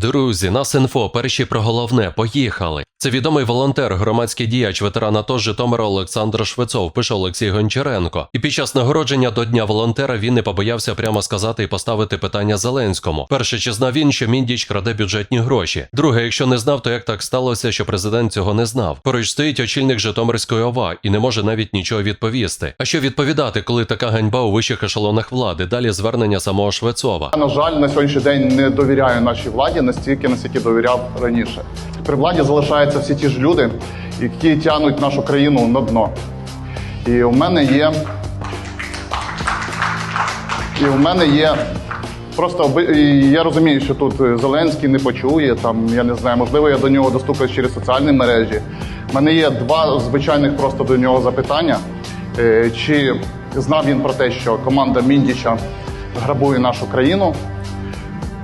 Друзі, нас інфо, перші про головне, поїхали. Це відомий волонтер, громадський діяч, ветеран АТО Житомира Олександр Швецов, пише Олексій Гончаренко. І під час нагородження до Дня волонтера він не побоявся прямо сказати і поставити питання Зеленському. Перше, чи знав він, що Міндіч краде бюджетні гроші. Друге, якщо не знав, то як так сталося, що президент цього не знав. Поруч стоїть очільник Житомирської ОВА і не може навіть нічого відповісти. А що відповідати, коли така ганьба у вищих ешелонах влади? Далі звернення самого Швецова. На жаль, на сьогоднішній день не довіряю нашій владі настільки, наскільки довіряв раніше. При владі залишаються всі ті ж люди, які тягнуть нашу країну на дно. І у мене є. І у мене є. Просто я розумію, що тут Зеленський не почує. Там я не знаю, можливо, я до нього достукаюсь через соціальні мережі. У мене є два звичайних просто до нього запитання. Е, Чи знав він про те, що команда Міндіча грабує нашу країну?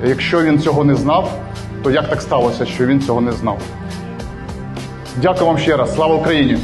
Якщо він цього не знав, то як так сталося, що він цього не знав? Дякую вам ще раз. Слава Україні!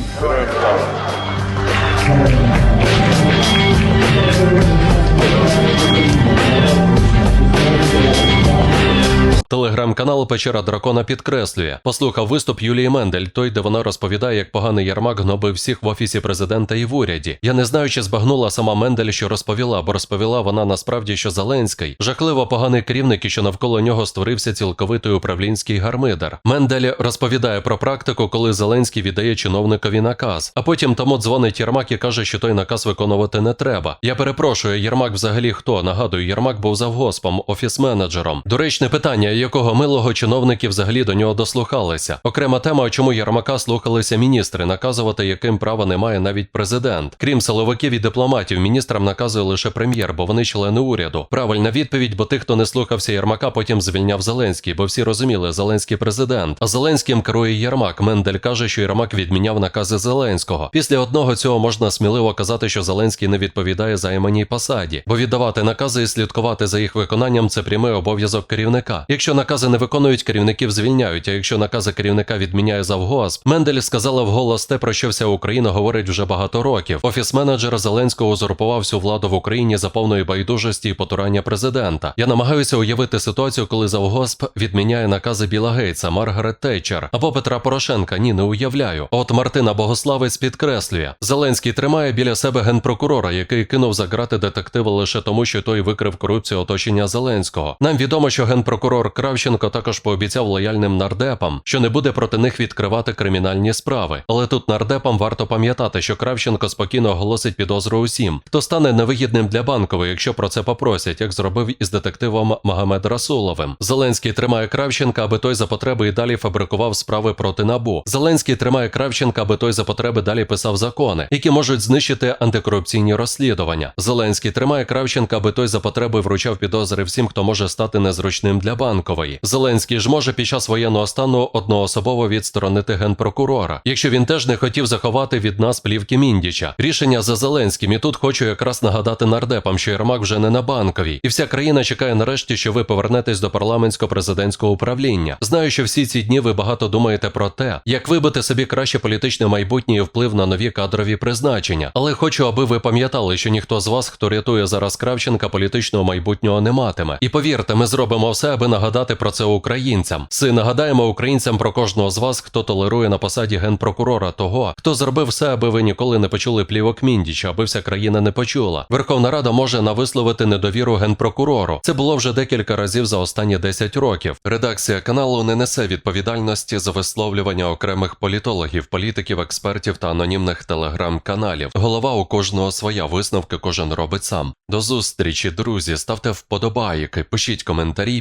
Телеграм-канал Печера Дракона підкреслює. Послухав виступ Юлії Мендель, той, де вона розповідає, як поганий Ярмак гнобив всіх в офісі президента і в уряді. Я не знаю, чи збагнула сама Мендель, що розповіла, бо розповіла вона насправді, що Зеленський жахливо поганий керівник і що навколо нього створився цілковитий управлінський гармидер. Мендель розповідає про практику, коли Зеленський віддає чиновникові наказ, а потім тому дзвонить Єрмак і каже, що той наказ виконувати не треба. Я перепрошую, Єрмак взагалі хто? Нагадую, Єрмак був завгоспом, офіс-менеджером. Доречне питання, якого милого чиновники взагалі до нього дослухалися. Окрема тема, чому Єрмака слухалися міністри, наказувати яким права не має навіть президент. Крім силовиків і дипломатів, міністрам наказує лише прем'єр, бо вони члени уряду. Правильна відповідь, бо тих, хто не слухався Єрмака, потім звільняв Зеленський, бо всі розуміли, Зеленський президент. А Зеленським керує Єрмак. Мендель каже, що Єрмак відміняв накази Зеленського. Після одного цього можна сміливо казати, що Зеленський не відповідає займаній посаді, бо віддавати накази і слідкувати за їх виконанням це прямий обов'язок керівника. Якщо накази не виконують, керівників звільняють. А якщо накази керівника відміняє завгосп, Мендель сказала вголос те, про що вся Україна говорить вже багато років. Офіс-менеджер Зеленського узурпував всю владу в Україні за повної байдужості і потурання президента. Я намагаюся уявити ситуацію, коли завгосп відміняє накази Біла Гейтса, Маргарет Тейчер або Петра Порошенка. Ні, не уявляю. От Мартина Богославець підкреслює: Зеленський тримає біля себе генпрокурора, який кинув за грати детектива лише тому, що той викрив корупцію оточення Зеленського. Нам відомо, що генпрокурор Кравченко також пообіцяв лояльним нардепам, що не буде проти них відкривати кримінальні справи. Але тут нардепам варто пам'ятати, що Кравченко спокійно оголосить підозру усім, хто стане невигідним для банкової, якщо про це попросять, як зробив із детективом Магомед Расуловим. Зеленський тримає Кравченка, аби той за потреби і далі фабрикував справи проти набу. Зеленський тримає Кравченка, аби той за потреби далі писав закони, які можуть знищити антикорупційні розслідування. Зеленський тримає Кравченка, аби той за потреби вручав підозри всім, хто може стати незручним для банкової. Зеленський ж може під час воєнного стану одноособово відсторонити генпрокурора, якщо він теж не хотів заховати від нас плівки Міндіча. Рішення за Зеленським. І тут хочу якраз нагадати нардепам, що Єрмак вже не на банковій, і вся країна чекає нарешті, що ви повернетесь до парламентсько-президентського управління. Знаю, що всі ці дні ви багато думаєте про те, як вибити собі краще політичне майбутнє і вплив на нові кадрові призначення. Але хочу, аби ви пам'ятали, що ніхто з вас, хто рятує зараз Кравченка, політичного майбутнього не матиме. І повірте, ми зробимо все, аби нагадати про це українцям. Си нагадаємо українцям про кожного з вас, хто толерує на посаді генпрокурора того, хто зробив все, аби ви ніколи не почули плівок Міндіча, аби вся країна не почула. Верховна Рада може нависловити недовіру генпрокурору. Це було вже декілька разів за останні 10 років. Редакція каналу не несе відповідальності за висловлювання окремих політологів, політиків, експертів та анонімних телеграм-каналів. Голова у кожного своя висновки кожен робить сам. До зустрічі, друзі. Ставте вподобайки, пишіть коментарі,